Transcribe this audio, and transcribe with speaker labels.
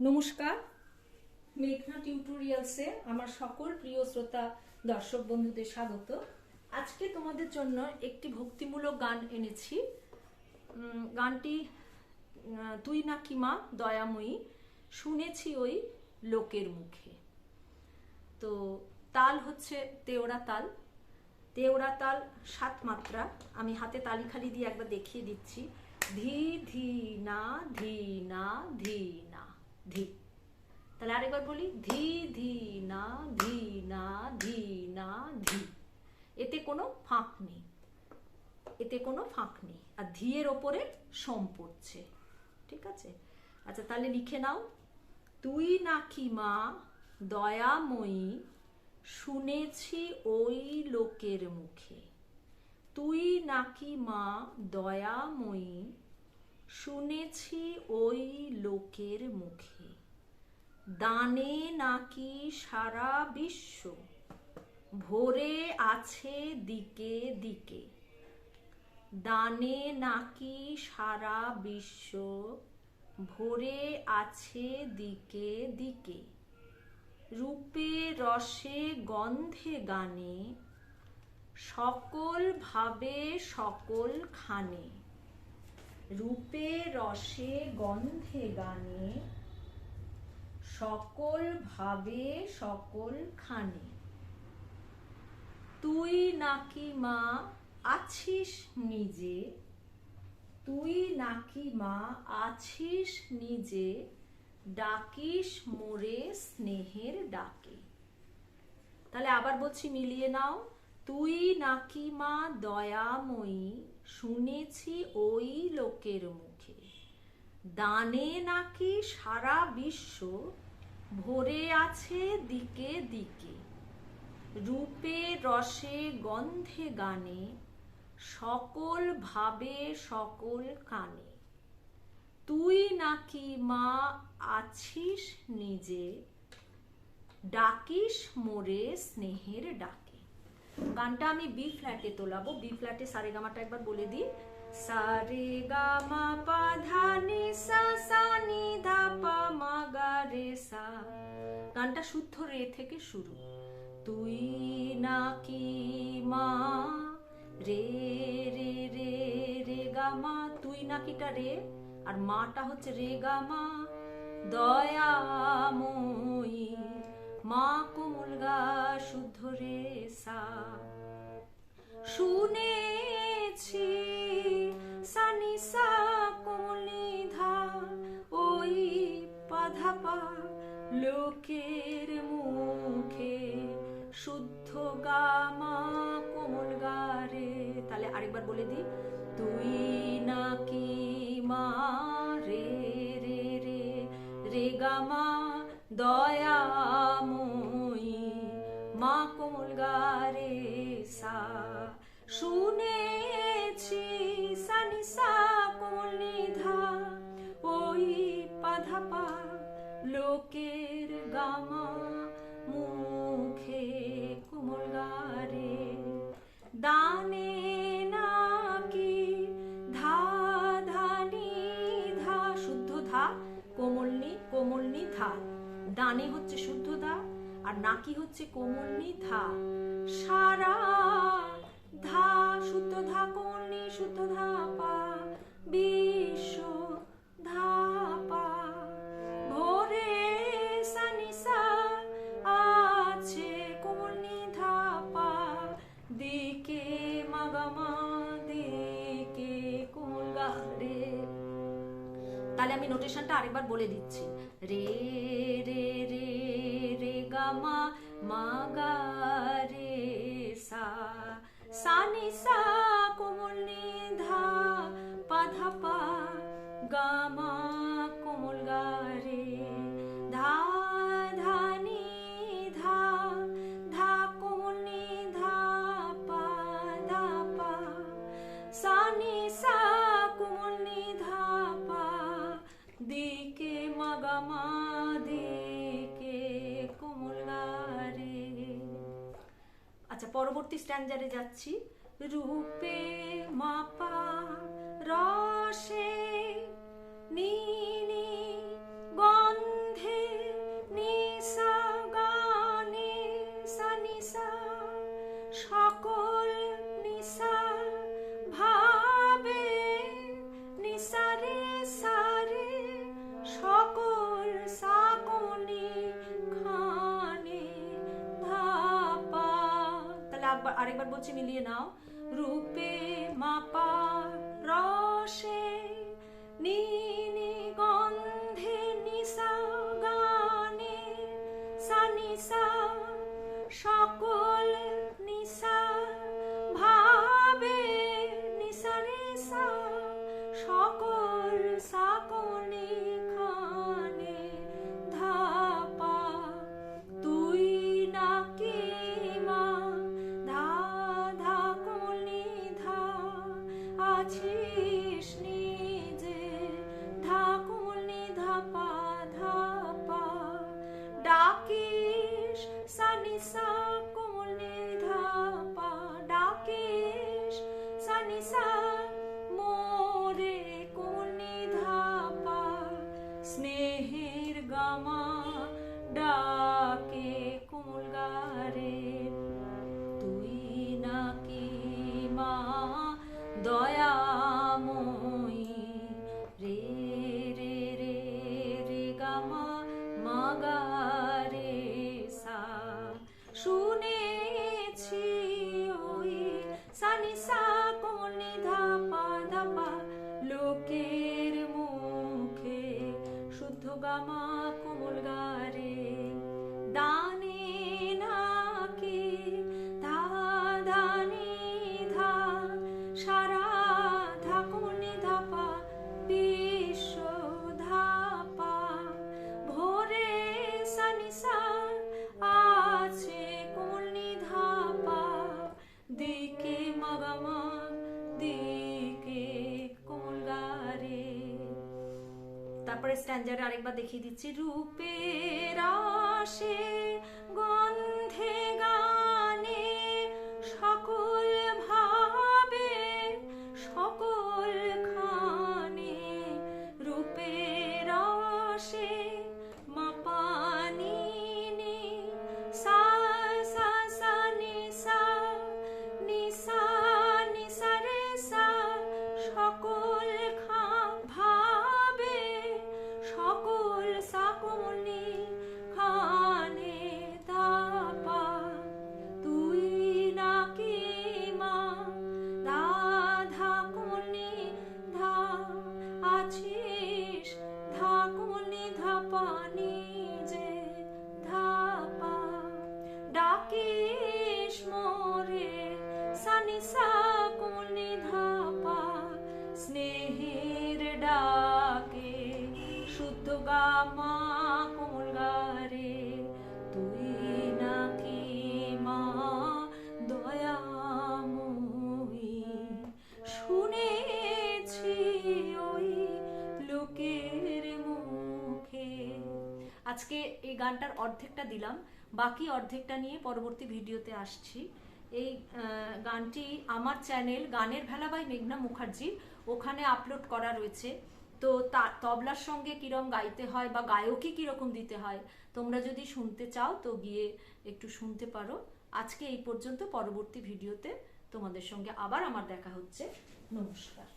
Speaker 1: নমস্কার। মেঘনা টিউটোরিয়ালসে আমার সকল প্রিয় শ্রোতা দর্শক বন্ধুদের স্বাগত। আজকে তোমাদের জন্য একটি ভক্তিমূলক গান এনেছি। গানটি তুই নাকি মা, দয়াময়ী, শুনেছি ওই লোকের মুখে। তো তাল হচ্ছে তেওড়া তাল। তেওড়া তাল সাত মাত্রা। আমি হাতে তালি খালি দিয়ে একবার দেখিয়ে দিচ্ছি। ধি ধি, না ধি না ধি, না। ধি। তাহলে আরেকবার বলি, ধি ধি, না ধি না ধি না, ধি। এতে কোনো ফাঁক নেই। এতে কোনো ফাঁক নেই। আর ধিয়ের ওপরে সম পড়ছে। ঠিক আছে? আচ্ছা তাহলে লিখে নাও। তুই নাকি মা, দয়াময়ী, শুনেছি ওই লোকের মুখে। তুই নাকি মা, দয়াময়ী শুনেছি ওই লোকের মুখে, দানে নাকি সারা বিশ্ব, ভরে আছে দিকে দিকে, দানে নাকি সারা বিশ্ব, ভরে আছে দিকে দিকে, রূপে রসে গন্ধে গানে, সকল ভাবে সকল খানে। রূপে, রসে, গন্ধে গানে, সকল ভাবে, সকল খানে। তুই নাকি মা আছিস নিজে? তুই নাকি মা আছিস নিজে? ডাকিস মোরে স্নেহের ডাকে। তাহলে আবার বলছি মিলিয়ে নাও। তুই নাকি মা দয়াময়ী শুনেছি ওই লোকের মুখে। দানে নাকি সারা বিশ্ব ভরে আছে দিকে দিকে। রূপে, রসে, গন্ধে, গানে, সকল ভাবে, সকল কানে। তুই নাকি মা, আছিস নিজে? ডাকিস মোরে স্নেহের ডাকে। গানটা আমি বি ফ্ল্যাটে তোলাবো। বি ফ্ল্যাটে সারে গামাটা একবার বলে দিই। সারে গামা পা ধা নি সা নি পা, মা, গা, রে, সা। গানটা শুদ্ধ রে থেকে শুরু। তুই নাকি মা? রে রে রে রে গামা তুই নাকিটা রে? আর মাটা হচ্ছে রে গামা দয়া দয়াময়ী, মা, কোমল, গা লোকের মুখে শুদ্ধ গামা কোমল গারে। তাহলে আরেকবার বলে দিই, তুই নাকি মা রে রে রে রে গামা দয়াময়ী, মা কোমল গারে সা। শুনেছি দানে হচ্ছে শুদ্ধতা, আর নাকি হচ্ছে কোমলনি ধা সারা ধা, শুদ্ধ ধা কোমলনি শুদ্ধ ধা। নোটেশনটা আরেকবার বলে দিচ্ছি। রে রে রে রে গামা মা, গা, রে, সা সা, নি, সা, কোমল, নি পরবর্তী স্ট্যান্ডারে যাচ্ছি। রূপে মাপা রসে নীনি বলছি মিলিয়ে নাও। রূপে মাপা রসে নীনি গন্ধে নিসা গানে সানিসা সকল আছিস নিজে ধা স্ট্যান্ডারে আরেকবার দেখিয়ে দিচ্ছি। রূপের আসে ডাকে, শুদ্ধ গামা কোমল গারে, তুই নাকি মা শুনেছি ওই লোকের মুখে। আজকে এই গানটার অর্ধেকটা দিলাম, বাকি অর্ধেকটা নিয়ে পরবর্তী ভিডিওতে আসছি। এই গানটি আমার চ্যানেল গানের ভেলা বাই মেঘনা মুখার্জি ওখানে আপলোড করা রয়েছে। তো, তবলার সঙ্গে কিরম গাইতে হয় বা গায়কই কীরকম দিতে হয়, তোমরা যদি শুনতে চাও তো গিয়ে একটু শুনতে পারো। আজকে এই পর্যন্ত, পরবর্তী ভিডিওতে তোমাদের সঙ্গে আবার আমার দেখা হচ্ছে। নমস্কার।